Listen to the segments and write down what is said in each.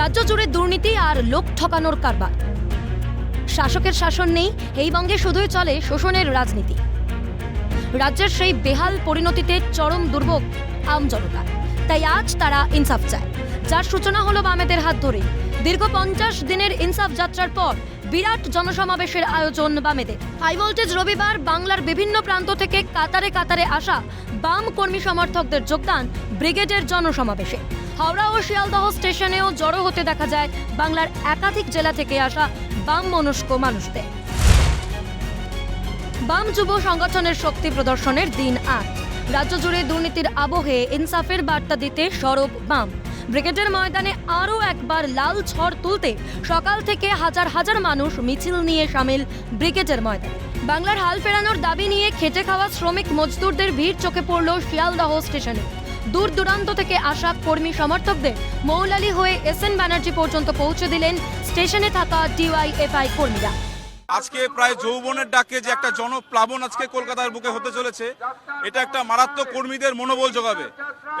রাজ্য জুড়ে দুর্নীতি আর লোক ঠকানোর কারবার। শাসকের শাসন নেই, এই বঙ্গে শুধুই চলে শোষণের রাজনীতি। রাজ্যের সেই বেহাল পরিণতিতে চরম দুর্ভোগ আম জনতা তাই আজ তারা ইনসাফ চায়। যার সূচনা হলো বামেদের হাত ধরে দীর্ঘ পঞ্চাশ দিনের ইনসাফ যাত্রার পর বিরাট জনসমাবেশের আয়োজন বামেদের। হাই ভোল্টেজ রবিবার বাংলার বিভিন্ন প্রান্ত থেকে কাতারে কাতারে আসা বাম কর্মী সমর্থকদের যোগদান ব্রিগেডের জনসমাবেশে। হাওড়া ও শিয়ালদহ স্টেশনেও জড়ো হতে দেখা যায় বাংলার একাধিক জেলা থেকে আসা বাম মনস্ক মানুষদের। বাম যুব সংগঠনের শক্তি প্রদর্শনের দিন আট রাজ্য জুড়ে দুর্নীতির আবহে ইনসাফের বার্তা দিতে সরব বাম। ব্রিগেডের ময়দানে আরও একবার লাল ঝড় তুলতে সকাল থেকে হাজার হাজার মানুষ মিছিল নিয়ে সামিল ব্রিগেডের ময়দানে। বাংলার হাল ফেরানোর দাবি নিয়ে খেটে খাওয়া শ্রমিক মজদুরদের ভিড় চোখে পড়ল শিয়ালদহ স্টেশনে। দূর দূরান্ত থেকে আসা কর্মী সমর্থকদের মৌলালি হয়ে এস এন ব্যানার্জি পর্যন্ত পৌঁছে দিলেন স্টেশনে থাকা ডিওয়াইএফআই কর্মীরা। আজকে প্রায় যৌবনের ডাকে যে একটা জনপ্লাবন আজকে কলকাতার বুকে হতে চলেছে, এটা একটা মারাত্মক কর্মীদের মনোবল যোগাবে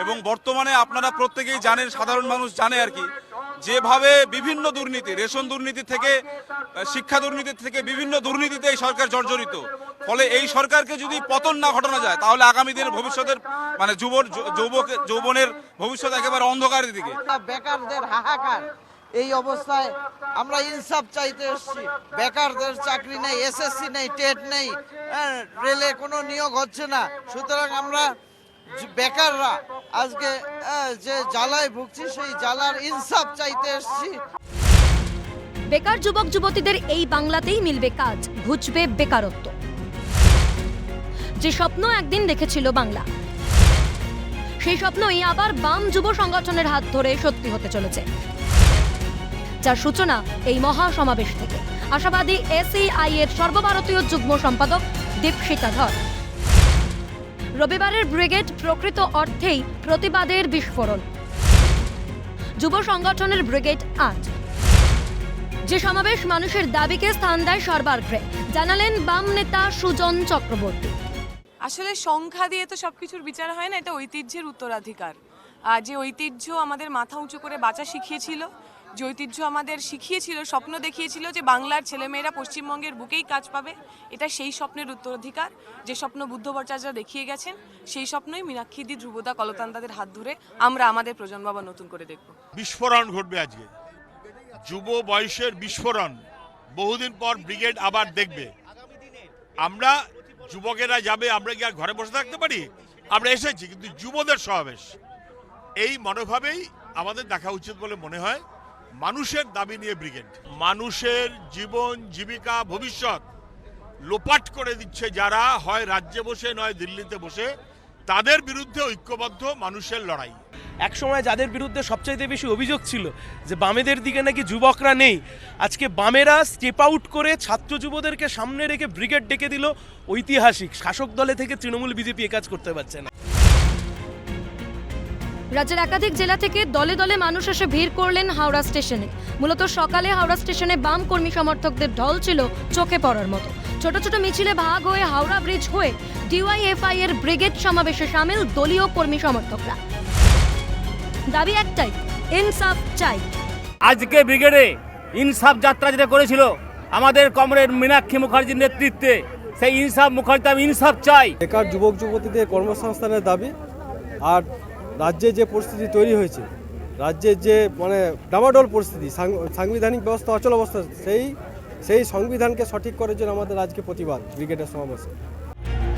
এবং বর্তমানে আপনারা প্রত্যেকেই জানেন, সাধারণ মানুষ জানে আর কি, যেভাবে বিভিন্ন দুর্নীতি, রেশন দুর্নীতি থেকে শিক্ষা দুর্নীতি থেকে বিভিন্ন দুর্নীতিতে এই সরকার জর্জরিত। ফলে এই সরকারকে যদি পতন না ঘটানো যায়, তাহলে আগামী দিনের ভবিষ্যতের মানে যুব যৌবনের ভবিষ্যৎ একেবারে অন্ধকারের দিকে। বেকারদের হাহাকার। এই অবস্থায় আমরা ইনসাফ চাইতে এসেছি। বেকারদের চাকরি নেই এসএসসি নেই টেট নেই হ্যাঁ, রেলে কোনো নিয়োগ হচ্ছে না। সুতরাং আমরা বেকাররা আজকে আহ, যে জ্বালায় ভুগছি সেই জ্বালার ইনসাফ চাইতে এসেছি। বেকার যুবক যুবতীদের এই বাংলাতেই মিলবে কাজ ঘুচবে বেকারত্ব। যে স্বপ্ন একদিন দেখেছিল বাংলা সেই স্বপ্নই আবার বাম যুব সংগঠনের হাত ধরে সত্যি হতে চলেছে। যার সূচনা এই মহা সমাবেশ থেকে। আশাবাদী এসইআই এর সর্বভারতীয় যুগ্ম সম্পাদক দীপশিতা ধর। রবিবারের ব্রিগেড প্রকৃত অর্থেই প্রতিবাদের বিস্ফোরণ। যুব সংগঠনের ব্রিগেড আজ। যে সমাবেশ মানুষের দাবিকে স্থান দেয় সর্বাগ্রে, জানালেন বাম নেতা সুজন চক্রবর্তী। আসলে সংখ্যা দিয়ে তো সবকিছুর বিচার হয় না, এটা ঐতিহ্যের উত্তরাধিকার। যে ঐতিহ্য আমাদের মাথা উঁচু করে বাঁচা শিখিয়েছিল যে ঐতিহ্য আমাদের শিখিয়েছিল, স্বপ্ন দেখিয়েছিল যে বাংলার ছেলেমেয়েরা পশ্চিমবঙ্গের বুকেই কাজ পাবে। এটা সেই স্বপ্নের উত্তরাধিকার। যে স্বপ্ন বুদ্ধ ভট্টাচার্য দেখিয়ে গেছেন, সেই স্বপ্নই মীনাক্ষীদি, ধ্রুবদা কলতান তাদের হাত ধরে আমরা আমাদের প্রজন্ম আবার নতুন করে দেখব। বিস্ফোরণ ঘটবে আজকে। যুব বয়সের বিস্ফোরণ। বহুদিন পর ব্রিগেড আবার দেখবে। আমরা যুবকেরা যাবে, আমরা কি আর ঘরে বসে থাকতে পারি? আমরা এসেছি, কিন্তু যুবদের সমাবেশ। এই মনোভাবেই আমাদের দেখা উচিত বলে মনে হয়। মানুষের দাবি নিয়ে ব্রিগেড মানুষের জীবন, জীবিকা, ভবিষ্যৎ লোপাট করে দিচ্ছে যারা, হয় রাজ্যে বসে, নয় দিল্লিতে বসে, তাদের বিরুদ্ধে ঐক্যবদ্ধ মানুষের লড়াই। একসময় যাদের বিরুদ্ধে সবচাইতে বেশি অভিযোগ ছিল যে বামেদের দিকে নাকি যুবকরা নেই, আজকে বামেরা স্টেপ আউট করে ছাত্র যুবদেরকে সামনে রেখে ব্রিগেড ডেকে দিল ঐতিহাসিক শাসক দলে থেকে তৃণমূল বিজেপি কাজ করতে পারছে না। রাজ্যের একাধিক জেলা থেকে দলে দলে মানুষ এসে ভিড় করলেন হাওড়া স্টেশনে। মূলত সকালে হাওড়া স্টেশনে বাম কর্মী সমর্থকদের ঢল ছিল চোখে পড়ার মতো। ছোট ছোট মিছিলে ভাগ হয়ে হাওড়া ব্রিজ হয়ে ডিওয়াইএফআই এর ব্রিগেড সমাবেশে সামিল দলীয় কর্মী সমর্থকরা। দাবি একটাই ইনসাফ চাই। আজকে ব্রিগেডে ইনসাফ যাত্রা যেটা করেছিল আমাদের কমরেড মীনাক্ষী মুখার্জির নেতৃত্বে সেই ইনসাফ মুখার্জি আমি ইনসাফ চাই। বেকার যুবক যুবতীদের কর্মসংস্থানের দাবি আর রাজ্যে যে পরিস্থিতি তৈরি হয়েছে, রাজ্যের যে মানে ডামাডোল পরিস্থিতি সাংবিধানিক ব্যবস্থা, অচল অবস্থা, সেই সেই সংবিধানকে সঠিক করার জন্য আমাদের আজকে প্রতিবাদ, ব্রিগেডের সমাবেশে।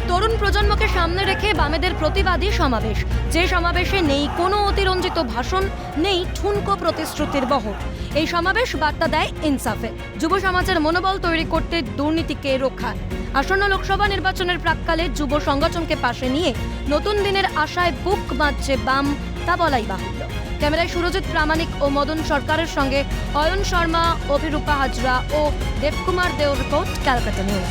তরুণ প্রজন্মকে সামনে রেখে বামেদের প্রতিবাদী সমাবেশ, যে সমাবেশে নেই কোনো অতিরঞ্জিত ভাষণ, নেই ঠুনকো প্রতিশ্রুতির বহর। এই সমাবেশ বার্তা দেয় ইনসাফে, যুব সমাজের মনোবল তৈরি করতে দুর্নীতিকে রক্ষা আসন্ন লোকসভা নির্বাচনের প্রাককালে যুব সংগঠনকে পাশে নিয়ে নতুন দিনের আশায় বুক বাঁধছে বাম তা বলাই বাহুল্য। ক্যামেরায় সুরজিৎ প্রামাণিক ও মদন সরকারের সঙ্গে অয়ন শর্মা, অভিরূপা হাজরা ও দেবকুমার দেওর রিপোর্ট ক্যালকাটা নিউজ।